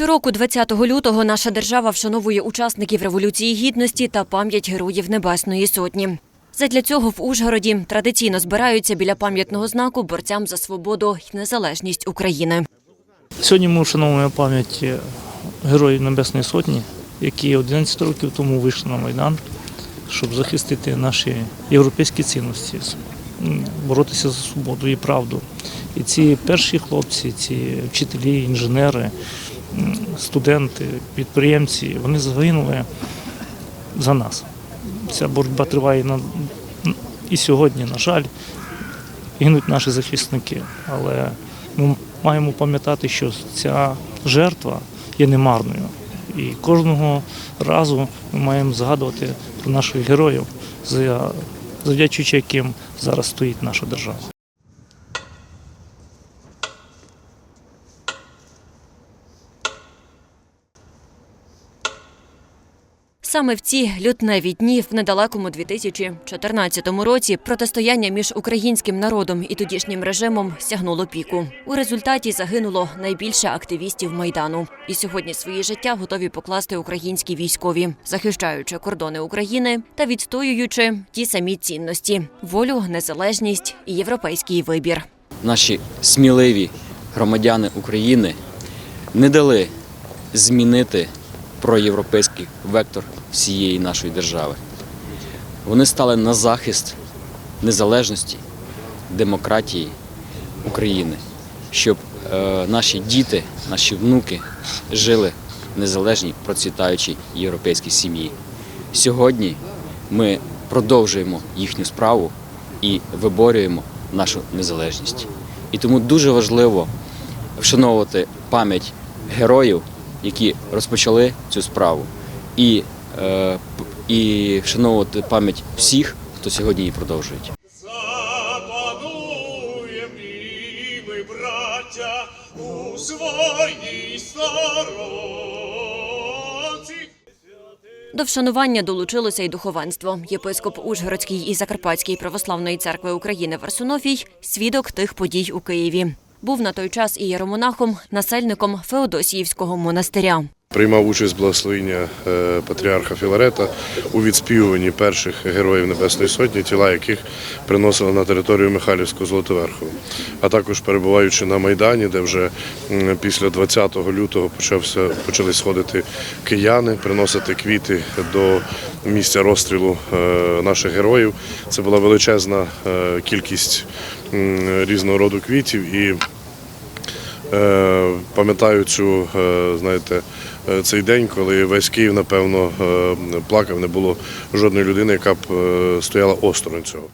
Щороку, 20 лютого, наша держава вшановує учасників Революції Гідності та пам'ять героїв Небесної Сотні. Задля цього в Ужгороді традиційно збираються біля пам'ятного знаку борцям за свободу й незалежність України. Сьогодні ми вшановуємо пам'ять героїв Небесної Сотні, які 11 років тому вийшли на Майдан, щоб захистити наші європейські цінності, боротися за свободу і правду. І ці перші хлопці, ці вчителі, інженери, студенти, підприємці, вони загинули за нас. Ця боротьба триває на, і сьогодні, на жаль, гинуть наші захисники. Але ми маємо пам'ятати, що ця жертва є немарною. І кожного разу ми маємо згадувати про наших героїв, завдячуючи яким зараз стоїть наша держава. Саме в ці лютневі дні в недалекому 2014 році протистояння між українським народом і тодішнім режимом сягнуло піку. У результаті загинуло найбільше активістів майдану. І сьогодні свої життя готові покласти українські військові, захищаючи кордони України та відстоюючи ті самі цінності: волю, незалежність і європейський вибір. наші сміливі громадяни України не дали змінити проєвропейський вектор всієї нашої держави. Вони стали на захист незалежності, демократії України, щоб е, наші діти, наші внуки жили в незалежній, процвітаючій європейській сім'ї. Сьогодні ми продовжуємо їхню справу і виборюємо нашу незалежність. І тому дуже важливо вшановувати пам'ять героїв, які розпочали цю справу, і, і вшановувати пам'ять всіх, хто сьогодні її продовжують. Браття, у своїй. До вшанування долучилося й духовенство. Єпископ Ужгородський і Закарпатський православної церкви України Варсунофій – свідок тих подій у Києві. Був на той час і єромонахом, насельником Феодосіївського монастиря. Приймав участь благословіння е, патріарха Філарета у відспівуванні перших героїв Небесної Сотні, тіла яких приносили на територію Михайлівського Золотоверхову. А також перебуваючи на Майдані, де вже після 20 лютого почався, почали сходити кияни, приносити квіти до місця розстрілу е, наших героїв. Це була величезна е, кількість різного роду квітів і Пам'ятаю цю, знаєте, цей день, коли весь Київ, напевно, е, плакав, не було жодної людини, яка б е, стояла осторонь цього.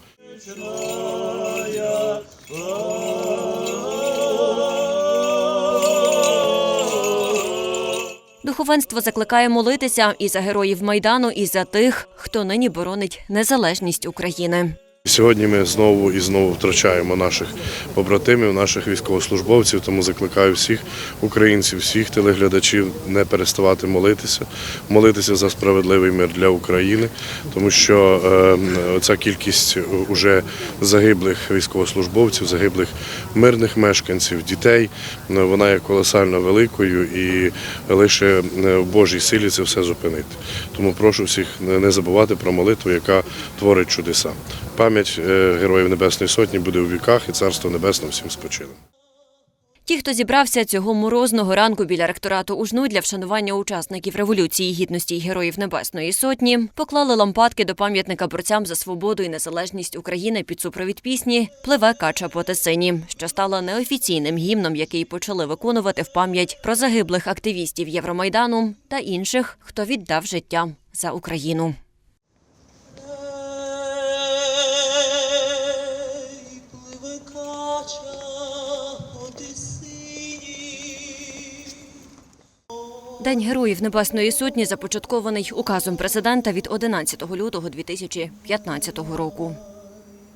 Духовенство закликає молитися і за героїв Майдану, і за тих, хто нині боронить незалежність України. Сьогодні ми знову і знову втрачаємо наших побратимів, наших військовослужбовців. Тому закликаю всіх українців, всіх телеглядачів не переставати молитися, молитися за справедливий мир для України, тому що е, ця кількість уже загиблих військовослужбовців, загиблих мирних мешканців, дітей, вона є колосально великою і лише в Божій силі це все зупинити. Тому прошу всіх не забувати про молитву, яка творить чудеса. Пам'ять е, героїв Небесної Сотні буде у віках і царство небесне всім спочине. Ті, хто зібрався цього морозного ранку біля ректорату УЖНУ для вшанування учасників Революції Гідності й Героїв Небесної Сотні, поклали лампадки до пам'ятника борцям за свободу і незалежність України під супровід пісні Пливе кача по Тесині, що стала неофіційним гімном, який почали виконувати в пам'ять про загиблих активістів Євромайдану та інших, хто віддав життя за Україну. День Героїв Небесної Сотні започаткований указом президента від 11 лютого 2015 року.